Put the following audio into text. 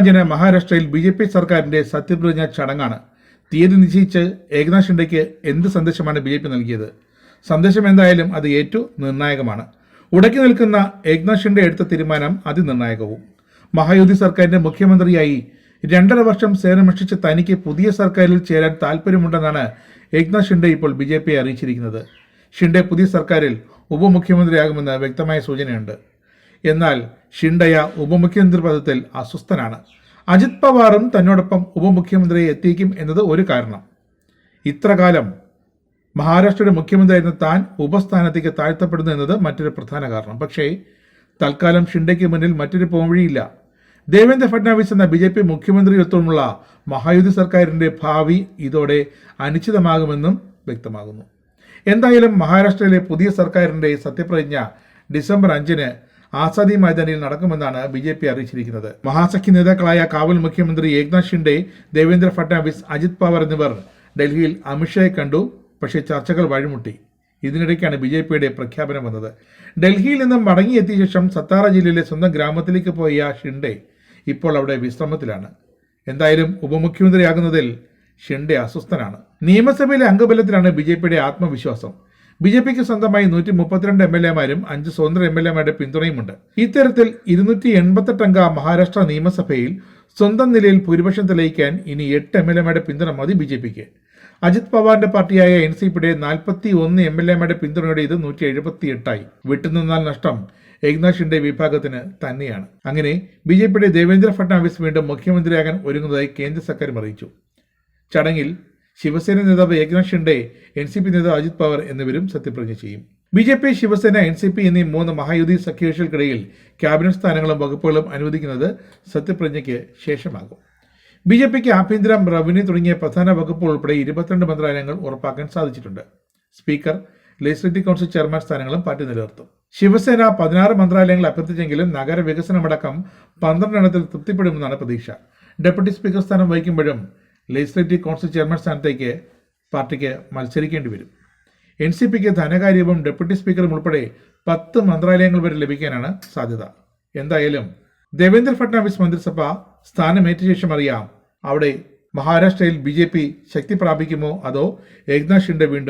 അഞ്ചിന് മഹാരാഷ്ട്രയിൽ B J P സർക്കാരിന്റെ സത്യപ്രതിജ്ഞ ചടങ്ങാണ്. തീയതി നിശ്ചയിച്ച് ഏകനാഥ് ഷിൻഡെക്ക് എന്ത് സന്ദേശമാണ് ബി ജെ പി നൽകിയത്? സന്ദേശം എന്തായാലും അത് ഏറ്റു നിർണായകമാണ്. ഉടക്കി നിൽക്കുന്ന ഏകനാഥ് ഷിൻഡെ എടുത്ത തീരുമാനം അതിനിർണായകവും. മഹായുതി സർക്കാരിന്റെ മുഖ്യമന്ത്രിയായി രണ്ടര വർഷം സേവനമക്ഷിച്ച് തനിക്ക് പുതിയ സർക്കാരിൽ ചേരാൻ താല്പര്യമുണ്ടെന്നാണ് ഏകനാഥ് ഷിൻഡെ ഇപ്പോൾ ബി ജെ പിയെ അറിയിച്ചിരിക്കുന്നത്. ഷിൻഡെ പുതിയ സർക്കാരിൽ ഉപമുഖ്യമന്ത്രിയാകുമെന്ന് വ്യക്തമായ സൂചനയുണ്ട്. എന്നാൽ ഷിൻഡയ ഉപമുഖ്യമന്ത്രി പദത്തിൽ അസ്വസ്ഥനാണ്. അജിത് പവാറും തന്നോടൊപ്പം ഉപമുഖ്യമന്ത്രിയെ എത്തിക്കും എന്നത് ഒരു കാരണം. ഇത്രകാലം മഹാരാഷ്ട്രയുടെ മുഖ്യമന്ത്രിയായിരുന്ന താൻ ഉപസ്ഥാനത്തേക്ക് താഴ്ത്തപ്പെടുന്നു എന്നത് മറ്റൊരു പ്രധാന കാരണം. പക്ഷേ തൽക്കാലം ഷിൻഡയ്ക്ക് മുന്നിൽ മറ്റൊരു പോംവഴിയില്ല. ദേവേന്ദ്ര ഫഡ്നാവിസ് എന്ന ബി ജെ പി മുഖ്യമന്ത്രിയൊത്തുമുള്ള മഹായുതി സർക്കാരിന്റെ ഭാവി ഇതോടെ അനിശ്ചിതമാകുമെന്നും വ്യക്തമാകുന്നു. എന്തായാലും മഹാരാഷ്ട്രയിലെ പുതിയ സർക്കാരിന്റെ സത്യപ്രതിജ്ഞ ഡിസംബർ അഞ്ചിന് ആസാദി മൈതാനിയിൽ നടക്കുമെന്നാണ് ബി ജെ പി അറിയിച്ചിരിക്കുന്നത്. മഹാസഖ്യ നേതാക്കളായ കാവൽ മുഖ്യമന്ത്രി ഏക്നാഥ് ഷിൻഡെ ദേവേന്ദ്ര ഫട്നാവിസ് അജിത് പവർ എന്നിവർ ഡൽഹിയിൽ അമിത്ഷായെ കണ്ടു. പക്ഷേ ചർച്ചകൾ വഴിമുട്ടി. ഇതിനിടയ്ക്കാണ് ബി ജെ പിയുടെ പ്രഖ്യാപനം വന്നത്. ഡൽഹിയിൽ നിന്നും മടങ്ങിയെത്തിയ ശേഷം സത്താറ ജില്ലയിലെ സ്വന്തം ഗ്രാമത്തിലേക്ക് പോയ ഷിൻഡെ ഇപ്പോൾ അവിടെ വിശ്രമത്തിലാണ്. എന്തായാലും ഉപമുഖ്യമന്ത്രിയാകുന്നതിൽ ഷിൻഡെ അസ്വസ്ഥനാണ്. നിയമസഭയിലെ അംഗബലത്തിലാണ് ബി ജെ പിയുടെ ആത്മവിശ്വാസം. ബി ജെ പിക്ക് സ്വന്തമായി നൂറ്റി മുപ്പത്തിരണ്ട് എം എൽ എമാരും അഞ്ച് സ്വതന്ത്ര എം എൽ എമാരുടെ പിന്തുണയുമുണ്ട്. ഇത്തരത്തിൽ ഇരുന്നൂറ്റി എൺപത്തെട്ടംഗ മഹാരാഷ്ട്ര നിയമസഭയിൽ സ്വന്തം നിലയിൽ ഭൂരിപക്ഷം തെളിയിക്കാൻ ഇനി എട്ട് എം എൽ എമാരുടെ പിന്തുണ മതി ബി ജെ പിക്ക്. അജിത് പവാറിന്റെ പാർട്ടിയായ എൻ സി പിയുടെ നാൽപ്പത്തി ഒന്ന് എം എൽ എമാരുടെ പിന്തുണയോടെ ഇത് നൂറ്റി എഴുപത്തി എട്ടായി വിട്ടുനിന്നാൽ നഷ്ടം ഏകനാഥ് ഷിൻഡെ വിഭാഗത്തിന് തന്നെയാണ്. അങ്ങനെ ബി ജെ പിയുടെ ദേവേന്ദ്ര ഫട്നാവിസ് വീണ്ടും മുഖ്യമന്ത്രിയാകാൻ ഒരുങ്ങുന്നതായി കേന്ദ്ര സർക്കാരും അറിയിച്ചു. ചടങ്ങിൽ ശിവസേന നേതാവ് Eknath Shinde N C P നേതാവ് അജിത് പവാർ എന്നിവരും സത്യപ്രതിജ്ഞ ചെയ്യും. B J P Shiv Sena N C P എന്നീ മൂന്ന് മഹായുതി സഖ്യകക്ഷികൾക്കിടയിൽ ക്യാബിനറ്റ് സ്ഥാനങ്ങളും വകുപ്പുകളും അനുവദിക്കുന്നത് സത്യപ്രതിജ്ഞയ്ക്ക് ശേഷമാകും. ബി ജെ പിക്ക് ആഭ്യന്തരം റവന്യൂ തുടങ്ങിയ പ്രധാന വകുപ്പുകൾ ഉൾപ്പെടെ ഇരുപത്തിരണ്ട് മന്ത്രാലയങ്ങൾ ഉറപ്പാക്കാൻ സാധിച്ചിട്ടുണ്ട്. സ്പീക്കർ ലെജിസ്ലേറ്റീവ് കൗൺസിൽ ചെയർമാൻ സ്ഥാനങ്ങളും പാർട്ടി നിലനിർത്തും. ശിവസേന പതിനാറ് മന്ത്രാലയങ്ങൾ അഭ്യർത്ഥിച്ചെങ്കിലും നഗരവികസനമടക്കം പന്ത്രണ്ടെണ്ണത്തിൽ തൃപ്തിപ്പെടുമെന്നാണ് പ്രതീക്ഷ. ഡെപ്യൂട്ടി സ്പീക്കർ സ്ഥാനം വഹിക്കുമ്പോഴും ലെജിസ്ലേറ്റീവ് കൗൺസിൽ ചെയർമാൻ സ്ഥാനത്തേക്ക് പാർട്ടിക്ക് മത്സരിക്കേണ്ടി വരും. എൻ സി പിക്ക് ധനകാര്യവും ഡെപ്യൂട്ടി സ്പീക്കറും ഉൾപ്പെടെ പത്ത് മന്ത്രാലയങ്ങൾ വരെ ലഭിക്കാനാണ് സാധ്യത. എന്തായാലും ദേവേന്ദ്ര ഫട്നാവിസ് മന്ത്രിസഭ സ്ഥാനമേറ്റ ശേഷം അറിയാം അവിടെ മഹാരാഷ്ട്രയിൽ ബി ശക്തി പ്രാപിക്കുമോ അതോ ഏകനാഥ് ഷിൻഡെ വീണ്ടും